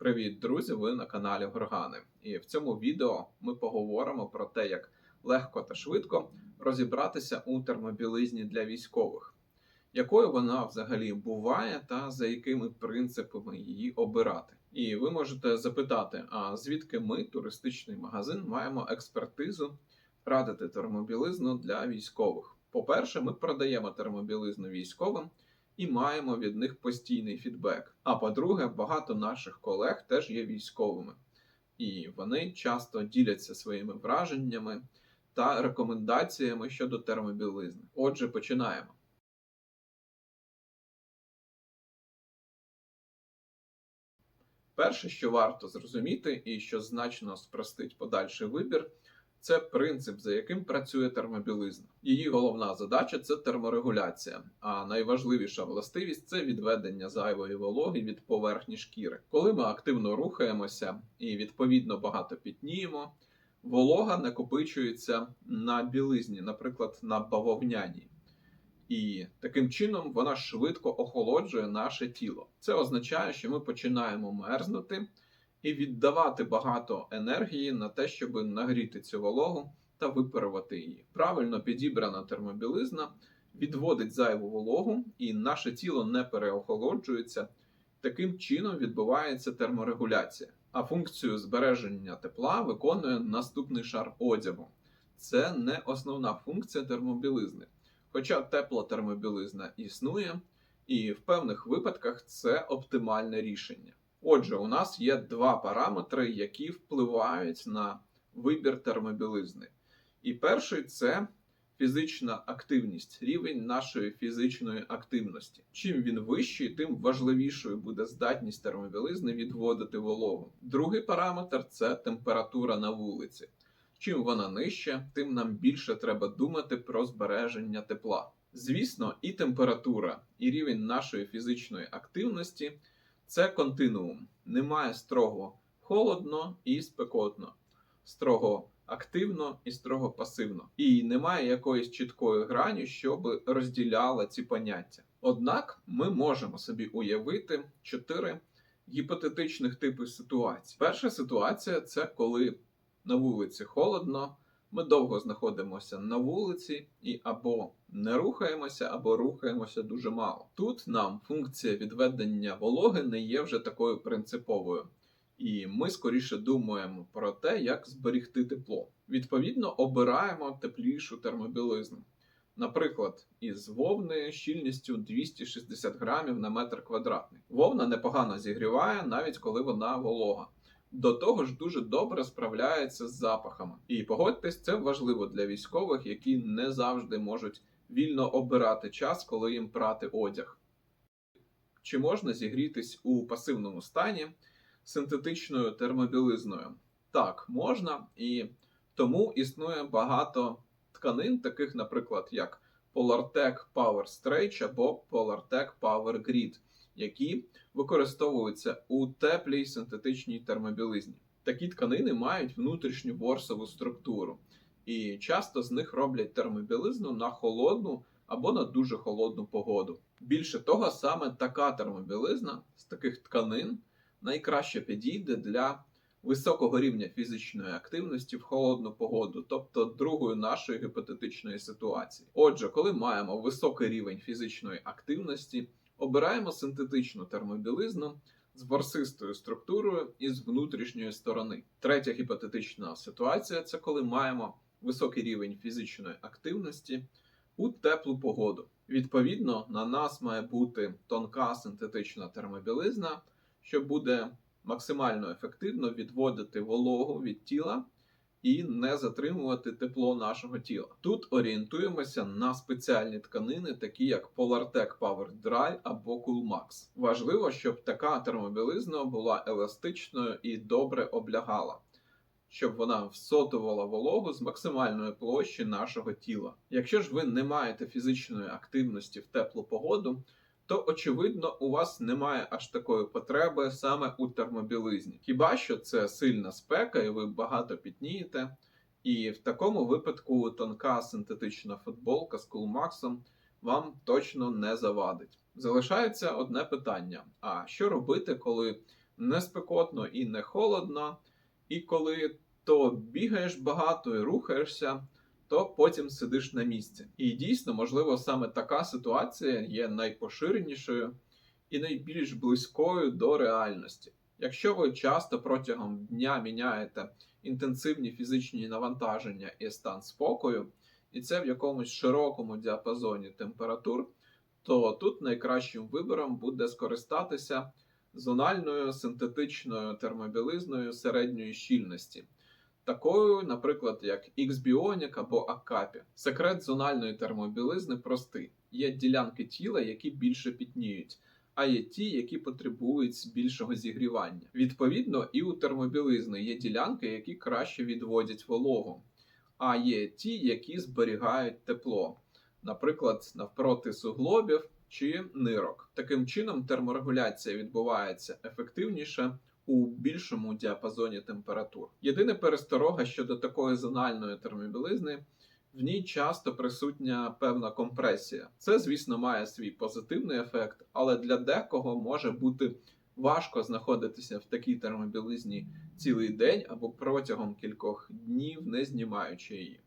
Привіт, друзі! Ви на каналі Горгани. І в цьому відео ми поговоримо про те, як легко та швидко розібратися у термобілизні для військових, якою вона взагалі буває, та за якими принципами її обирати. І ви можете запитати: а звідки ми, туристичний магазин, маємо експертизу радити термобілизну для військових? По-перше, ми продаємо термобілизну військовим і маємо від них постійний фідбек. А по-друге, багато наших колег теж є військовими, і вони часто діляться своїми враженнями та рекомендаціями щодо термобілизни. Отже, починаємо. Перше, що варто зрозуміти, і що значно спростить подальший вибір, це принцип, за яким працює термобілизна. Її головна задача це терморегуляція, а найважливіша властивість це відведення зайвої вологи від поверхні шкіри. Коли ми активно рухаємося і відповідно багато пітніємо, волога накопичується на білизні, наприклад, на бавовняній. І таким чином вона швидко охолоджує наше тіло. Це означає, що ми починаємо мерзнути і віддавати багато енергії на те, щоб нагріти цю вологу та випарувати її. Правильно підібрана термобілизна відводить зайву вологу, і наше тіло не переохолоджується. Таким чином відбувається терморегуляція. А функцію збереження тепла виконує наступний шар одягу. Це не основна функція термобілизни. Хоча тепла термобілизна існує, і в певних випадках це оптимальне рішення. Отже, у нас є два параметри, які впливають на вибір термобілизни. І перший це фізична активність, рівень нашої фізичної активності. Чим він вищий, тим важливішою буде здатність термобілизни відводити вологу. Другий параметр це температура на вулиці. Чим вона нижча, тим нам більше треба думати про збереження тепла. Звісно, і температура, і рівень нашої фізичної активності це континуум. Немає строго холодно і спекотно, строго активно і строго пасивно. І немає якоїсь чіткої грані, щоб розділяла ці поняття. Однак ми можемо собі уявити чотири гіпотетичних типи ситуацій. Перша ситуація це коли на вулиці холодно. Ми довго знаходимося на вулиці і або не рухаємося, або рухаємося дуже мало. Тут нам функція відведення вологи не є вже такою принциповою, і ми скоріше думаємо про те, як зберігти тепло. Відповідно, обираємо теплішу термобілизну. Наприклад, із вовни щільністю 260 грамів на метр квадратний. Вовна непогано зігріває, навіть коли вона волога. До того ж, дуже добре справляється з запахами. І погодьтесь, це важливо для військових, які не завжди можуть вільно обирати час, коли їм прати одяг. Чи можна зігрітись у пасивному стані синтетичною термобілизною? Так, можна, і тому існує багато тканин, таких, наприклад, як Polartec Power Stretch або Polartec Power Grid, які використовуються у теплій синтетичній термобілизні. Такі тканини мають внутрішню ворсову структуру, і часто з них роблять термобілизну на холодну або на дуже холодну погоду. Більше того, саме така термобілизна з таких тканин найкраще підійде для високого рівня фізичної активності в холодну погоду, тобто другої нашої гіпотетичної ситуації. Отже, коли маємо високий рівень фізичної активності, обираємо синтетичну термобілизну з ворсистою структурою і з внутрішньої сторони. Третя гіпотетична ситуація це коли маємо високий рівень фізичної активності у теплу погоду. Відповідно, на нас має бути тонка синтетична термобілизна, що буде максимально ефективно відводити вологу від тіла і не затримувати тепло нашого тіла. Тут орієнтуємося на спеціальні тканини, такі як Polartec Power Dry або Coolmax. Важливо, щоб така термобілизна була еластичною і добре облягала. Щоб вона всотувала вологу з максимальної площі нашого тіла. Якщо ж ви не маєте фізичної активності в теплу погоду, то очевидно у вас немає аж такої потреби саме у термобілизні. Хіба що це сильна спека, і ви багато пітнієте, і в такому випадку тонка синтетична футболка з кулмаксом вам точно не завадить. Залишається одне питання: а що робити, коли не спекотно і не холодно. І коли то бігаєш багато і рухаєшся, то потім сидиш на місці. І дійсно, можливо, саме така ситуація є найпоширенішою і найбільш близькою до реальності. Якщо ви часто протягом дня міняєте інтенсивні фізичні навантаження і стан спокою, і це в якомусь широкому діапазоні температур, то тут найкращим вибором буде скористатися зональною синтетичною термобілизною середньої щільності, такою, наприклад, як X-Bionic або Акапі. Секрет зональної термобілизни простий: є ділянки тіла, які більше пітніють. А є ті, які потребують більшого зігрівання. Відповідно, і у термобілизни є ділянки, які краще відводять вологу, а є ті, які зберігають тепло, наприклад, навпроти суглобів чи нирок. Таким чином, терморегуляція відбувається ефективніше у більшому діапазоні температур. Єдине пересторога щодо такої зональної термобілизни. В ній часто присутня певна компресія. Це, звісно, має свій позитивний ефект, але для декого може бути важко знаходитися в такій термобілизні цілий день або протягом кількох днів, не знімаючи її.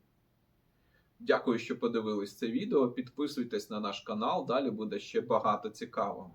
Дякую, що подивились це відео. Підписуйтесь на наш канал, далі буде ще багато цікавого.